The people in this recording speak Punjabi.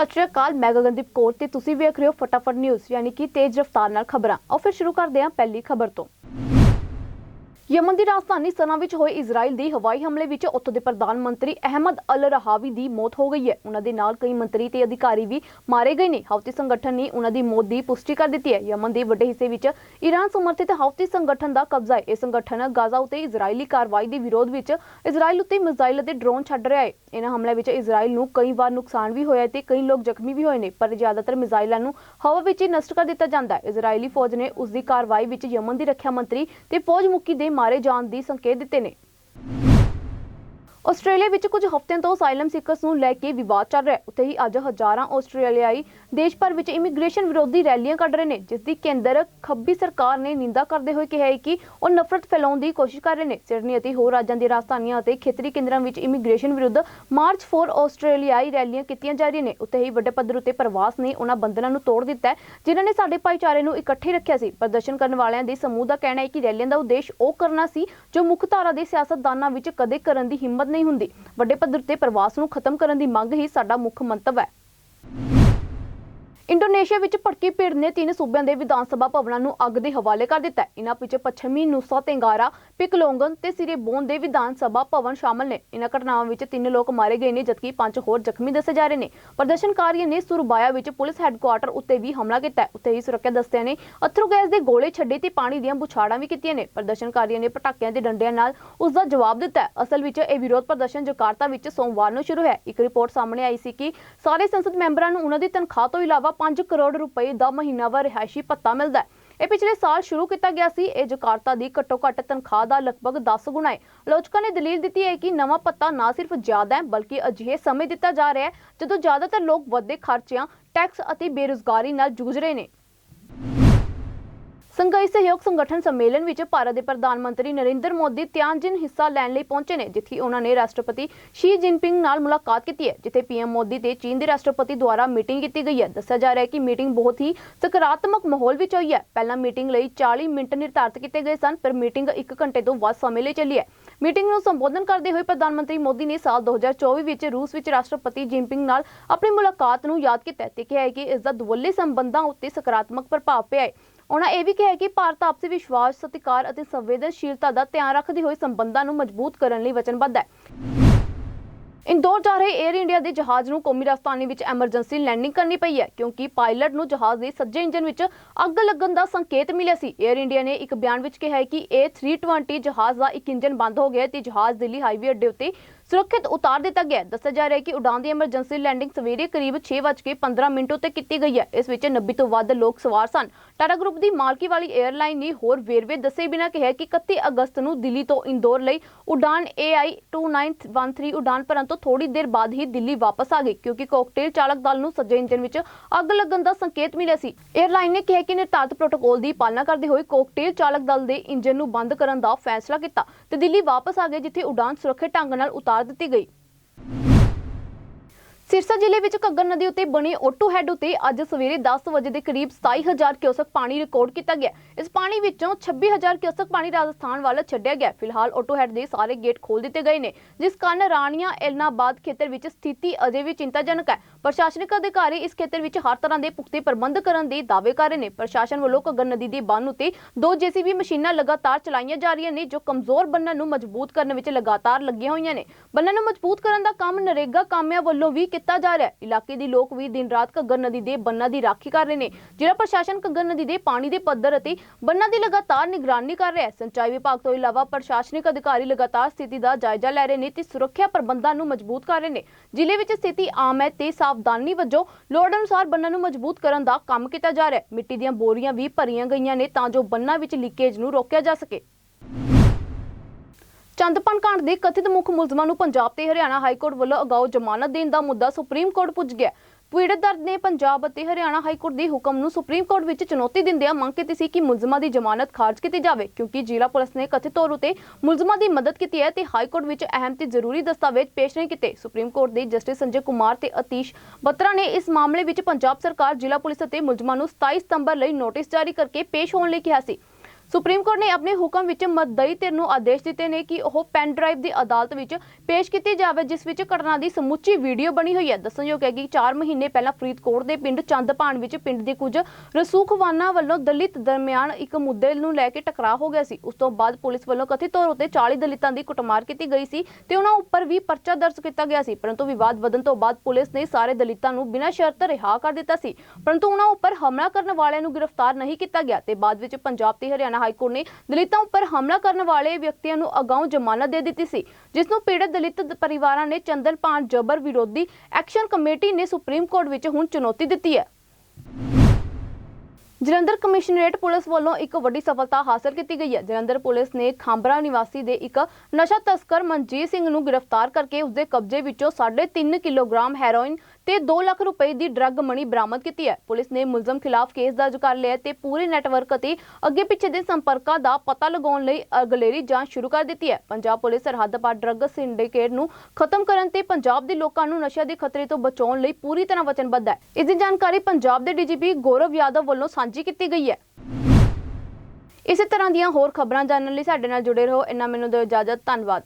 ਸਤਿ ਸ਼੍ਰੀ ਅਕਾਲ, ਮੈਂ ਗਗਨਦੀਪ ਕੌਰ ਤੇ ਤੁਸੀਂ ਵੇਖ ਰਹੇ ਹੋ ਫਟਾਫਟ ਨਿਊਜ਼ ਯਾਨੀ ਕਿ ਤੇਜ਼ ਰਫ਼ਤਾਰ ਨਾਲ ਖਬਰਾਂ। ਆਓ ਫਿਰ ਸ਼ੁਰੂ ਕਰਦੇ ਹਾਂ ਪਹਿਲੀ ਖਬਰ ਤੋਂ। ਯਮਨ ਦੀ ਰਾਜਧਾਨੀ ਸਨਾ ਵਿੱਚ ਹੋਏ ਇਜ਼ਰਾਈਲ ਦੇ ਹਵਾਈ ਹਮਲੇ ਵਿੱਚ ਉੱਥੋਂ ਦੇ ਪ੍ਰਧਾਨ ਮੰਤਰੀ ਅਹਿਮਦ ਅਲ ਰਹਾਵੀ ਦੀ ਮੌਤ ਹੋ ਗਈ ਹੈ। ਉਹਨਾਂ ਦੇ ਨਾਲ ਕਈ ਮੰਤਰੀ ਤੇ ਅਧਿਕਾਰੀ ਵੀ ਮਾਰੇ ਗਏ ਨੇ। ਹੌਤੀ ਸੰਗਠਨ ਨੇ ਉਹਨਾਂ ਦੀ ਮੌਤ ਦੀ ਪੁਸ਼ਟੀ ਕਰ ਦਿੱਤੀ ਹੈ। ਯਮਨ ਦੇ ਵੱਡੇ ਹਿੱਸੇ ਵਿੱਚ ਈਰਾਨ ਸਮਰਥਿਤ ਹੌਤੀ ਸੰਗਠਨ ਦਾ ਕਬਜ਼ਾ ਹੈ। ਇਹ ਸੰਗਠਨ ਗਾਜ਼ਾ ਉਤੇ ਇਜ਼ਰਾਈਲੀ ਕਾਰਵਾਈ ਦੇ ਵਿਰੋਧ ਵਿੱਚ ਇਜ਼ਰਾਈਲ ਉਤੇ ਮਿਜ਼ਾਈਲ ਅਤੇ ਡਰੋਨ ਛੱਡ ਰਿਹਾ ਹੈ। ਇਹਨਾਂ ਹਮਲਿਆਂ ਵਿੱਚ ਇਜ਼ਰਾਈਲ ਨੂੰ ਕਈ ਵਾਰ ਨੁਕਸਾਨ ਵੀ ਹੋਇਆ ਤੇ ਕਈ ਲੋਕ ਜ਼ਖਮੀ ਵੀ ਹੋਏ ਨੇ, ਪਰ ਜ਼ਿਆਦਾਤਰ ਮਿਜ਼ਾਈਲਾਂ ਨੂੰ ਹਵਾ ਵਿੱਚ ਹੀ ਨਸ਼ਟ ਕਰ ਦਿੱਤਾ ਜਾਂਦਾ ਹੈ। ਇਜ਼ਰਾਈਲੀ ਫੌਜ ਨੇ ਉਸ ਦੀ ਕਾਰਵਾਈ ਵਿੱਚ ਯਮਨ ਦੀ ਰੱਖਿਆ ਮੰਤਰੀ ਤੇ ਫੌਜ ਮੁਖੀ ਦੇ ਮਾਰੇ ਜਾਣ ਦੀ ਸੰਕੇਤ ਦਿੱਤੇ ਨੇ। ਆਸਟ੍ਰੇਲੀਆ ਵਿੱਚ ਕੁਝ ਹਫ਼ਤਿਆਂ ਤੋਂ ਅਸਾਈਲਮ ਸੀਕਰਸ ਨੂੰ ਲੈ ਕੇ ਵਿਵਾਦ ਚੱਲ ਰਿਹਾ ਹੈ। ਉੱਥੇ ਹੀ ਅੱਜ ਹਜ਼ਾਰਾਂ ਆਸਟ੍ਰੇਲੀਆਈ ਦੇਸ਼ ਭਰ ਵਿੱਚ ਇਮੀਗ੍ਰੇਸ਼ਨ ਵਿਰੋਧੀ ਰੈਲੀਆਂ ਕੱਢ ਰਹੇ ਨੇ, ਜਿਸ ਦੀ ਕੇਂਦਰ ਖੱਬੀ ਸਰਕਾਰ ਨੇ ਨਿੰਦਾ ਕਰਦੇ ਹੋਏ ਕਿਹਾ ਹੈ ਕਿ ਉਹ ਨਫ਼ਰਤ ਫੈਲਾਉਣ ਦੀ ਕੋਸ਼ਿਸ਼ ਕਰ ਰਹੇ ਨੇ। ਸਿਡਨੀ ਅਤੇ ਹੋਰ ਰਾਜਾਂ ਦੀਆਂ ਰਾਜਧਾਨੀਆਂ ਅਤੇ ਖੇਤਰੀ ਕੇਂਦਰਾਂ ਵਿੱਚ ਇਮੀਗ੍ਰੇਸ਼ਨ ਵਿਰੁੱਧ ਮਾਰਚ ਫੋਰ ਆਸਟ੍ਰੇਲੀਆਈ ਰੈਲੀਆਂ ਕੀਤੀਆਂ ਜਾ ਰਹੀਆਂ ਨੇ। ਉੱਥੇ ਹੀ ਵੱਡੇ ਪੱਧਰ ਉੱਤੇ ਪ੍ਰਵਾਸ ਨੇ ਉਹਨਾਂ ਬੰਧਨਾਂ ਨੂੰ ਤੋੜ ਦਿੱਤਾ ਜਿਨ੍ਹਾਂ ਨੇ ਸਾਡੇ ਭਾਈਚਾਰੇ ਨੂੰ ਇਕੱਠੇ ਰੱਖਿਆ ਸੀ। ਪ੍ਰਦਰਸ਼ਨ ਕਰਨ ਵਾਲਿਆਂ ਦੇ ਸਮੂਹ ਦਾ ਕਹਿਣਾ ਹੈ ਕਿ ਰੈਲੀਆਂ ਦਾ ਉਦੇਸ਼ ਉਹ ਕਰਨਾ ਸੀ ਜੋ ਮੁੱਖ ਧਾਰਾ ਦੇ ਸਿਆਸਤਦਾਨਾਂ ਵਿੱਚ ਕਦੇ ਕਰਨ ਦੀ ਹਿੰਮਤ ਨਹੀਂ ਹੁੰਦੀ। ਵੱਡੇ ਪੱਧਰ ਤੇ ਪ੍ਰਵਾਸ ਨੂੰ ਖਤਮ ਕਰਨ ਦੀ ਮੰਗ ਹੀ ਸਾਡਾ ਮੁੱਖ ਮੰਤਵ ਹੈ। ਇੰਡੋਨੇਸ਼ੀਆ ਵਿੱਚ ਭੜਕੀ ਭੀੜ ਨੇ ਤਿੰਨ ਸੂਬਿਆਂ ਦੇ ਵਿਧਾਨ ਸਭਾ ਭਵਨਾਂ ਨੂੰ ਅੱਗ ਦੇ ਹਵਾਲੇ ਕਰ ਦਿੱਤਾ ਇਹਨਾਂ ਇਨ੍ਹਾਂ ਵਿੱਚ ਪੱਛਮੀ ਨੂਸਾ, ਤੇਂਗਾਰਾ, ਪਿਕਲੋਂਗਨ ਤੇ ਸਿਰੇਬੋਨ ਦੇ ਵਿਧਾਨ ਸਭਾ ਭਵਨ ਸ਼ਾਮਲ ਨੇ। ਇਨ੍ਹਾਂ ਘਟਨਾਵਾਂ ਵਿੱਚ ਤਿੰਨ ਲੋਕ ਮਾਰੇ ਗਏ ਨੇ, ਜਦਕਿ ਪੰਜ ਹੋਰ ਜ਼ਖਮੀ ਦੱਸੇ ਜਾ ਰਹੇ ਨੇ। ਪ੍ਰਦਰਸ਼ਨਕਾਰੀਆਂ ਨੇ ਸੁਰਬਾਇਆ ਵਿੱਚ ਪੁਲਿਸ ਹੈੱਡਕੁਆਰਟਰ ਉੱਤੇ ਵੀ ਹਮਲਾ ਕੀਤਾ ਉੱਥੇ ਹੀ ਸੁਰੱਖਿਆ ਦਸਤਿਆਂ ਨੇ ਅਥਰੂ ਗੈਸ ਦੇ ਗੋਲੇ ਛੱਡੇ ਤੇ ਪਾਣੀ ਦੀਆਂ ਬੁਛਾੜਾਂ ਵੀ ਕੀਤੀਆਂ ਨੇ। ਪ੍ਰਦਰਸ਼ਨਕਾਰੀਆਂ ਨੇ ਪਟਾਕਿਆਂ ਦੇ ਡੰਡਿਆਂ ਨਾਲ ਉਸ ਦਾ ਜਵਾਬ ਦਿੱਤਾ ਅਸਲ ਵਿੱਚ ਇਹ ਵਿਰੋਧ ਪ੍ਰਦਰਸ਼ਨ ਜਕਾਰਤਾ ਵਿੱਚ ਸੋਮਵਾਰ ਨੂੰ ਸ਼ੁਰੂ ਹੈ। ਇੱਕ ਰਿਪੋਰਟ ਸਾਹਮਣੇ ਆਈ ਸੀ ਕਿ ਸਾਰੇ ਸੰਸਦ ਮੈਂਬਰਾਂ ਨੂੰ ਉਹਨਾਂ ਦੀ ਤਨਖਾਹ ਤੋਂ ਇਲਾਵਾ 5 ਕਰੋੜ ਰੁਪਏ ਦਾ ਮਹੀਨਾਵਾਰ ਰਿਹਾਇਸ਼ੀ ਭੱਤਾ ਮਿਲਦਾ ਹੈ। ਇਹ ਪਿਛਲੇ ਸਾਲ ਸ਼ੁਰੂ ਕੀਤਾ ਗਿਆ ਸੀ। ਇਹ ਜਕਾਰਤਾ ਦੀ ਘੱਟੋ ਘੱਟ ਤਨਖਾਹ ਦਾ ਲਗਭਗ 10 ਗੁਣਾ ਹੈ। ਆਲੋਚਕਾਂ ਨੇ ਦਲੀਲ ਦਿੱਤੀ ਹੈ ਕਿ ਨਵਾਂ ਪੱਤਾ ਨਾ ਸਿਰਫ ਜ਼ਿਆਦਾ ਹੈ, ਬਲਕਿ ਅਜਿਹੇ ਸਮੇਂ ਦਿੱਤਾ ਜਾ ਰਿਹਾ ਹੈ, ਜਦੋਂ ਜ਼ਿਆਦਾਤਰ ਲੋਕ ਵੱਧਦੇ ਖਰਚਿਆਂ, ਟੈਕਸ ਅਤੇ ਬੇਰੁਜ਼ਗਾਰੀ ਨਾਲ ਜੂਝ ਰਹੇ ਨੇ। ਸੰਘਾਈ ਸਹਿਯੋਗ ਸੰਗਠਨ ਸੰਮੇਲਨ ਵਿੱਚ ਭਾਰਤ ਦੇ ਪ੍ਰਧਾਨ ਮੰਤਰੀ ਨਰਿੰਦਰ ਮੋਦੀ ਤਿਆਨਜਿਨ ਹਿੱਸਾ ਲੈਣ ਲਈ ਪਹੁੰਚੇ ਨੇ, ਜਿੱਥੇ ਉਹਨਾਂ ਨੇ ਰਾਸ਼ਟਰਪਤੀ ਸ਼ੀ ਜਿਨਪਿੰਗ ਨਾਲ ਮੁਲਾਕਾਤ ਕੀਤੀ ਹੈ, ਜਿੱਥੇ ਪੀਐਮ ਮੋਦੀ ਤੇ ਚੀਨ ਦੇ ਰਾਸ਼ਟਰਪਤੀ ਦੁਆਰਾ ਮੀਟਿੰਗ ਕੀਤੀ ਗਈ ਹੈ। ਦੱਸਿਆ ਜਾ ਰਿਹਾ ਹੈ ਕਿ ਮੀਟਿੰਗ ਬਹੁਤ ਹੀ ਸਕਾਰਾਤਮਕ ਮਾਹੌਲ ਵਿੱਚ ਹੋਈ ਹੈ। ਪਹਿਲਾਂ ਮੀਟਿੰਗ ਲਈ 40 ਮਿੰਟ ਨਿਰਧਾਰਤ ਕੀਤੇ ਗਏ ਸਨ ਪਰ ਮੀਟਿੰਗ 1 ਘੰਟੇ ਤੋਂ ਵੱਧ ਸਮੇਂ ਲਈ ਚੱਲੀ ਹੈ। ਮੀਟਿੰਗ ਨੂੰ ਸੰਬੋਧਨ ਕਰਦੇ ਹੋਏ ਪ੍ਰਧਾਨ ਮੰਤਰੀ ਮੋਦੀ ਨੇ ਸਾਲ 2024 ਵਿੱਚ ਰੂਸ ਵਿੱਚ ਰਾਸ਼ਟਰਪਤੀ ਜਿਨਪਿੰਗ ਨਾਲ ਆਪਣੀ ਮੁਲਾਕਾਤ ਨੂੰ ਯਾਦ ਕੀਤਾ ਤੇ ਕਿਹਾ ਹੈ ਕਿ ਇਸ ਦਾ ਦੁਵੱਲੇ ਸੰਬੰਧਾਂ ਉੱਤੇ ਸਕਾਰਾਤਮਕ ਪ੍ਰਭਾਵ ਪਿਆ ਹੈ। ਉਹਨਾਂ ਇਹ ਵੀ ਕਿਹਾ ਕਿ ਭਾਰਤ ਆਪਸੀ ਵਿਸ਼ਵਾਸ, ਸਤਿਕਾਰ ਅਤੇ ਸੰਵੇਦਨਸ਼ੀਲਤਾ ਦਾ ਧਿਆਨ ਰੱਖਦੇ ਹੋਏ ਸੰਬੰਧਾਂ ਨੂੰ ਮਜ਼ਬੂਤ ਕਰਨ ਲਈ ਵਚਨਬੱਧ ਹੈ। ਇੰਦੌਰ ਜਾ ਰਹੇ 에ਅਰ ਇੰਡੀਆ ਦੇ ਜਹਾਜ਼ ਨੂੰ ਕੌਮੀ ਰਾਜਧਾਨੀ ਵਿੱਚ ਐਮਰਜੈਂਸੀ ਲੈਂਡਿੰਗ ਕਰਨੀ ਪਈ ਹੈ, ਕਿਉਂਕਿ ਪਾਇਲਟ ਨੂੰ ਜਹਾਜ਼ ਦੇ ਸੱਜੇ ਇੰਜਨ ਵਿੱਚ ਅੱਗ ਲੱਗਣ ਦਾ ਸੰਕੇਤ ਮਿਲਿਆ ਸੀ। 에ਅਰ ਇੰਡੀਆ ਨੇ ਇੱਕ ਬਿਆਨ ਵਿੱਚ ਕਿਹਾ ਕਿ A320 ਜਹਾਜ਼ ਦਾ ਇੱਕ ਇੰਜਨ ਬੰਦ ਹੋ ਗਿਆ ਤੇ ਜਹਾਜ਼ ਦਿੱਲੀ ਹਾਈਵੇ ਅੱਡੇ ਉੱਤੇ ਸੁਰੱਖਿਅਤ ਉਤਾਰ ਦਿੱਤਾ ਗਿਆ ਦੱਸਿਆ ਜਾ ਰਿਹਾ ਹੈ ਕਿ ਉਡਾਨ ਦੀ ਐਮਰਜੈਂਸੀ ਲੈਂਡਿੰਗ ਸਵੇਰੇ ਕਰੀਬ 6:15 ਮਿੰਟ ਉੱਤੇ ਕੀਤੀ ਗਈ ਹੈ। ਇਸ ਵਿੱਚ 90 ਤੋਂ ਵੱਧ ਲੋਕ ਸਵਾਰ ਸਨ। ਟਾਟਾ ਗਰੁੱਪ ਦੀ ਮਾਲਕੀ ਵਾਲੀ 에ਅਰਲਾਈਨ ਨੇ ਹੋਰ ਵੇਰਵੇ ਦੱਸੇ ਬਿਨਾਂ ਕਿਹਾ ਕਿ 31 ਅਗਸਤ ਨੂੰ ਦਿੱਲੀ ਤੋਂ ਇੰਦੌਰ ਲਈ ਉਡਾਨ AI 2913 ਉਡਾਨ ਭਰਨ ਤੋਂ ਥੋੜੀ ਦੇਰ ਬਾਅਦ ਹੀ ਦਿੱਲੀ ਵਾਪਸ ਆ ਗਈ ਕਿਉਂਕਿ ਕੋਕਟੇਲ ਚਾਲਕ ਦਲ ਨੂੰ ਸੱਜੇ ਇੰਜਨ ਵਿੱਚ ਅੱਗ ਲੱਗਣ ਦਾ ਸੰਕੇਤ ਮਿਲਿਆ ਸੀ। 에ਅਰਲਾਈਨ ਨੇ ਕਿਹਾ ਕਿ ਨਿਰਧਾਰਤ ਪ੍ਰੋਟੋਕੋਲ ਦੀ ਪਾਲਣਾ ਕਰਦੇ ਹੋਏ ਕੋਕਟੇਲ ਚਾਲਕ ਦਲ ਦੇ ਇੰਜਨ ਨੂੰ ਬੰਦ ਕਰਨ ਦਾ ਫੈਸਲਾ ਕੀਤਾ ਤੇ ਦਿੱਲੀ ਵਾਪਸ ਆ ਗਏ, ਜਿੱਥੇ ਉਡਾਨ ਸੁਰੱਖਿਅਤ ਢੰਗ ਨਾਲ ਉਤਾਰ ਦਿੱਤੀ ਗਈ। ਸਿਰਸਾ ਜ਼ਿਲ੍ਹੇ ਵਿੱਚ ਘੱਗਰ ਨਦੀ ਉੱਤੇ ਬਣੇ ਓਟੂ ਹੈੱਡ ਉੱਤੇ ਅੱਜ ਸਵੇਰੇ 10 ਵਜੇ ਦੇ ਕਰੀਬ 27000 ਕਿਊਸਕ ਪਾਣੀ ਰਿਕਾਰਡ ਕੀਤਾ ਗਿਆ। ਇਸ ਪਾਣੀ ਵਿੱਚੋਂ 26000 ਕਿਊਸਕ ਪਾਣੀ ਰਾਜਸਥਾਨ ਵੱਲ ਛੱਡਿਆ ਗਿਆ। ਫਿਲਹਾਲ ਓਟੂ ਹੈਡ ਦੇ ਸਾਰੇ ਗੇਟ ਖੋਲ ਦਿੱਤੇ ਗਏ ਨੇ, ਜਿਸ ਕਾਰਨ ਰਾਣੀਆਂ ਐਲਨਾਬਾਦ ਖੇਤਰ ਵਿੱਚ ਸਥਿਤੀ ਅਜੇ ਵੀ ਚਿੰਤਾਜਨਕ ਹੈ। ਪ੍ਰਸ਼ਾਸਨਿਕ ਅਧਿਕਾਰੀ ਇਸ ਖੇਤਰ ਵਿੱਚ ਹਰ ਤਰ੍ਹਾਂ ਦੇ ਪੁਖਤੇ ਪ੍ਰਬੰਧ ਕਰਨ ਦੇ ਦਾਅਵੇ ਕਰ ਰਹੇ ਨੇ। ਪ੍ਰਸ਼ਾਸਨ ਵੱਲੋਂ ਘੱਗਰ ਨਦੀ ਦੇ ਬੰਨ ਉੱਤੇ ਦੋ ਜੀਸੀਬੀ ਮਸ਼ੀਨਾਂ ਲਗਾਤਾਰ ਚਲਾਈਆਂ ਜਾ ਰਹੀਆਂ ਨੇ, ਜੋ ਕਮਜ਼ੋਰ ਬੰਨਾਂ ਨੂੰ ਮਜ਼ਬੂਤ ਕਰਨ ਵਿੱਚ ਲਗਾਤਾਰ ਲੱਗੀਆਂ ਹੋਈਆਂ ਨੇ। ਬੰਨਾਂ ਨੂੰ ਮਜ਼ਬੂਤ ਕਰਨ ਦਾ ਕੰਮ ਨਰੇਗਾ ਕਾਮਿਆਂ ਵੱਲੋਂ ਵੀ ਕੀਤਾ ਜਾ ਰਿਹਾ ਹੈ। ਇਲਾਕੇ ਦੇ ਲੋਕ ਵੀ ਦਿਨ ਰਾਤ ਘੱਗਰ ਨਦੀ ਦੇ ਬੰਨਾਂ ਦੀ ਰਾਖੀ ਕਰ ਰਹੇ ਨੇ। ਜ਼ਿਲ੍ਹਾ ਪ੍ਰਸ਼ਾਸਨ ਘੱਗਰ ਨਦੀ ਦੇ ਪਾਣੀ ਦੇ ਪੱਧਰ ਅਤੇ ਬੰਨਾਂ ਦੀ ਲਗਾਤਾਰ ਨਿਗਰਾਨੀ ਕਰ ਰਿਹਾ ਹੈ। ਸੰਚਾਈ ਵਿਭਾਗ ਤੋਂ ਇਲਾਵਾ ਪ੍ਰਸ਼ਾਸਨਿਕ ਅਧਿਕਾਰੀ ਲਗਾਤਾਰ ਸਥਿਤੀ ਦਾ ਜਾਇਜ਼ਾ ਲੈ ਰਹੇ ਨੇ ਤੇ ਸੁਰੱਖਿਆ ਪ੍ਰਬੰਧਾਂ ਨੂੰ ਮਜ਼ਬੂਤ ਕਰ ਰਹੇ ਨੇ। ਜ਼ਿਲ੍ਹੇ ਵਿੱਚ ਸਥਿਤੀ ਆਮ ਹੈ ਤੇ ਸਾਵਧਾਨੀ ਵਜੋਂ ਲੋੜ ਅਨੁਸਾਰ ਬੰਨਾਂ ਨੂੰ ਮਜ਼ਬੂਤ ਕਰਨ ਦਾ ਕੰਮ ਕੀਤਾ ਜਾ ਰਿਹਾ ਹੈ। ਮਿੱਟੀ ਦੀਆਂ ਬੋਰੀਆਂ ਵੀ ਭਰੀਆਂ ਗਈਆਂ ਨੇ ਤਾਂ ਜੋ ਬੰਨਾਂ ਵਿੱਚ ਲੀਕੇਜ ਨੂੰ ਰੋਕਿਆ ਜਾ ਸਕੇ। ਚੰਦਪਨ ਕਾਂਡ ਦੇ ਕਥਿਤ ਮੁੱਖ ਮੁਲਜ਼ਮਾਂ ਨੂੰ ਪੰਜਾਬ ਤੇ ਹਰਿਆਣਾ ਹਾਈ ਕੋਰਟ ਵੱਲੋਂ ਅਗਾਊ ਜ਼ਮਾਨਤ ਦੇਣ ਦਾ ਮੁੱਦਾ ਸੁਪਰੀਮ ਕੋਰਟ ਪੁੱਜ ਗਿਆ। ਪੀੜਤ ਦਰਦ ਨੇ ਪੰਜਾਬ ਅਤੇ ਹਰਿਆਣਾ ਹਾਈ ਕੋਰਟ ਦੇ ਹੁਕਮ ਨੂੰ ਸੁਪਰੀਮ ਕੋਰਟ ਵਿੱਚ ਚੁਣੌਤੀ ਦਿੰਦਿਆਂ ਮੰਗ ਕੀਤੀ ਸੀ ਕਿ ਮੁਲਜ਼ਮਾਂ ਦੀ ਜ਼ਮਾਨਤ ਖਾਰਜ ਕੀਤੀ ਜਾਵੇ, ਕਿਉਂਕਿ ਜ਼ਿਲ੍ਹਾ ਪੁਲਿਸ ਨੇ ਕਥਿਤ ਤੌਰ ਉਤੇ ਮੁਲਜ਼ਮਾਂ ਦੀ ਮਦਦ ਕੀਤੀ ਹੈ ਤੇ ਹਾਈ ਕੋਰਟ ਵਿੱਚ ਅਹਿਮ ਤੇ ਜ਼ਰੂਰੀ ਦਸਤਾਵੇਜ਼ ਪੇਸ਼ ਨਹੀਂ ਕੀਤੇ। ਸੁਪਰੀਮ ਕੋਰਟ ਦੇ ਜਸਟਿਸ ਸੰਜੇ ਕੁਮਾਰ ਤੇ ਅਤੀਸ਼ ਬੱਤਰਾ ਨੇ ਇਸ ਮਾਮਲੇ ਵਿੱਚ ਪੰਜਾਬ ਸਰਕਾਰ, ਜ਼ਿਲ੍ਹਾ ਪੁਲਿਸ ਅਤੇ ਮੁਲਜ਼ਮਾਂ ਨੂੰ 27 ਸਤੰਬਰ ਲਈ ਨੋਟਿਸ ਜਾਰੀ ਕਰਕੇ ਪੇਸ਼ ਹੋਣ ਲਈ ਕਿਹਾ ਸੀ। ਸੁਪਰੀਮ ਕੋਰਟ ਨੇ ਆਪਣੇ ਹੁਕਮ ਵਿੱਚ ਮਦਈ ਧਿਰ ਨੂੰ ਆਦੇਸ਼ ਦਿੱਤੇ ਨੇ ਕਿ ਉਹ ਪੈਨ ਡਰਾਈਵ ਦੀ ਅਦਾਲਤ ਵਿੱਚ ਪੇਸ਼ ਕੀਤੀ ਜਾਵੇ, ਜਿਸ ਵਿੱਚ ਘਟਨਾ ਦੀ ਸਮੁੱਚੀ ਵੀਡੀਓ ਬਣੀ ਹੋਈ ਹੈ। ਦੱਸਣਯੋਗ ਹੈ ਕਿ 4 ਮਹੀਨੇ ਪਹਿਲਾਂ ਫਰੀਦਕੋਟ ਦੇ ਪਿੰਡ ਚੰਦਪਾਣ ਵਿੱਚ ਪਿੰਡ ਦੇ ਕੁਝ ਰਸੂਖਵਾਨਾਂ ਵੱਲੋਂ ਦਲਿਤ ਦਰਮਿਆਨ ਇੱਕ ਮੁੱਦੇ ਨੂੰ ਲੈ ਕੇ ਟਕਰਾਅ ਹੋ ਗਿਆ ਸੀ। ਉਸ ਤੋਂ ਬਾਅਦ ਪੁਲਿਸ ਵੱਲੋਂ ਕਥਿਤ ਤੌਰ ਉਤੇ 40 ਦਲਿਤਾਂ ਦੀ ਕੁੱਟਮਾਰ ਕੀਤੀ ਗਈ ਸੀ ਤੇ ਉਹਨਾਂ ਉੱਪਰ ਵੀ ਪਰਚਾ ਦਰਜ ਕੀਤਾ ਗਿਆ ਸੀ। ਪਰੰਤੂ ਵਿਵਾਦ ਵਧਣ ਤੋਂ ਬਾਅਦ ਪੁਲਿਸ ਨੇ ਸਾਰੇ ਦਲਿਤਾਂ ਨੂੰ ਬਿਨਾਂ ਸ਼ਰਤ ਰਿਹਾ ਕਰ ਦਿੱਤਾ ਸੀ। ਪਰੰਤੂ ਉਹਨਾਂ ਉੱਪਰ ਹਮਲਾ ਕਰਨ ਵਾਲਿਆਂ ਨੂੰ ਗ੍ਰਿਫਤਾਰ ਨਹੀਂ ਕੀਤਾ ਗਿਆ ਤੇ ਬਾਅਦ ਵਿੱਚ ਪੰਜਾਬ ਤੇ ਹਰਿਆਣਾ ਹਾਈ ਨੇ ਦਲਿਤਾਂ ਉੱਪਰ ਹਮਲਾ ਕਰਨ ਵਾਲੇ ਵਿਅਕਤੀਆਂ ਨੂੰ ਅਗਾਊਂ ਜ਼ਮਾਨਤ ਦੇ ਦਿੱਤੀ ਸੀ ਜਿਸ ਨੂੰ ਪੀੜਤ ਦਲਿਤ ਪਰਿਵਾਰਾਂ ਨੇ ਚੰਦਨਪਾਨ ਜਬਰ ਵਿਰੋਧੀ ਐਕਸ਼ਨ ਕਮੇਟੀ ਨੇ ਸੁਪਰੀਮ ਕੋਰਟ ਵਿੱਚ ਹੁਣ ਚੁਣੌਤੀ ਦਿੱਤੀ ਹੈ। ਜਲੰਧਰ ਕਮਿਸ਼ਨਰੇਟ ਪੁਲਿਸ ਵੱਲੋਂ ਇੱਕ ਵੱਡੀ ਸਫਲਤਾ ਹਾਸਲ ਕੀਤੀ ਗਈ ਹੈ। ਜਲੰਧਰ ਪੁਲਿਸ ਨੇ ਖਾਂਬਰਾ ਨਿਵਾਸੀ ਦੇ ਇੱਕ ਨਸ਼ਾ ਤਸਕਰ ਮਨਜੀਤ ਸਿੰਘ ਨੂੰ ਗ੍ਰਿਫਤਾਰ ਕਰਕੇ ਉਸਦੇ ਕਬਜ਼ੇ ਵਿੱਚੋਂ 3.5 ਕਿਲੋਗ੍ਰਾਮ ਹੈਰੋਇਨ ਤੇ 2 ਲੱਖ ਰੁਪਏ ਦੀ ਡਰੱਗ ਮਣੀ ਬਰਾਮਦ ਕੀਤੀ ਹੈ। ਪੁਲਿਸ ਨੇ ਮੁਲਜ਼ਮ ਖਿਲਾਫ ਕੇਸ ਦਰਜ ਕਰ ਲਿਆ ਤੇ ਪੂਰੇ ਨੈਟਵਰਕ ਅਤੇ ਅੱਗੇ ਪਿੱਛੇ ਦੇ ਸੰਪਰਕਾਂ ਦਾ ਪਤਾ ਲਗਾਉਣ ਲਈ ਅਗਲੇਰੀ ਜਾਂਚ ਸ਼ੁਰੂ ਕਰ ਦਿੱਤੀ ਹੈ। ਪੰਜਾਬ ਪੁਲਿਸ ਸਰਹੱਦ ਪਾਰ ਡਰੱਗ ਸਿੰਡੀਕੇਟ ਨੂੰ ਖਤਮ ਕਰਨ ਤੇ ਪੰਜਾਬ ਦੇ ਲੋਕਾਂ ਨੂੰ ਨਸ਼ਾ ਦੇ ਖਤਰੇ ਤੋਂ ਬਚਾਉਣ ਲਈ ਪੂਰੀ ਤਰ੍ਹਾਂ ਵਚਨਬੱਧ ਹੈ। ਇਸ ਦੀ ਜਾਣਕਾਰੀ ਪੰਜਾਬ ਦੇ ਡੀਜੀਪੀ ਗੌਰਵ ਯਾਦਵ ਵੱਲੋਂ ਸਾਂਝੀ ਕੀਤੀ ਗਈ ਹੈ। ਇਸੇ ਤਰ੍ਹਾਂ ਦੀਆਂ ਹੋਰ ਖਬਰਾਂ ਜਾਣਨ ਲਈ ਸਾਡੇ ਨਾਲ ਜੁੜੇ ਰਹੋ। ਇੰਨਾ ਮੈਨੂੰ ਦਿਓ ਇਜਾਜ਼ਤ। ਧੰਨਵਾਦ।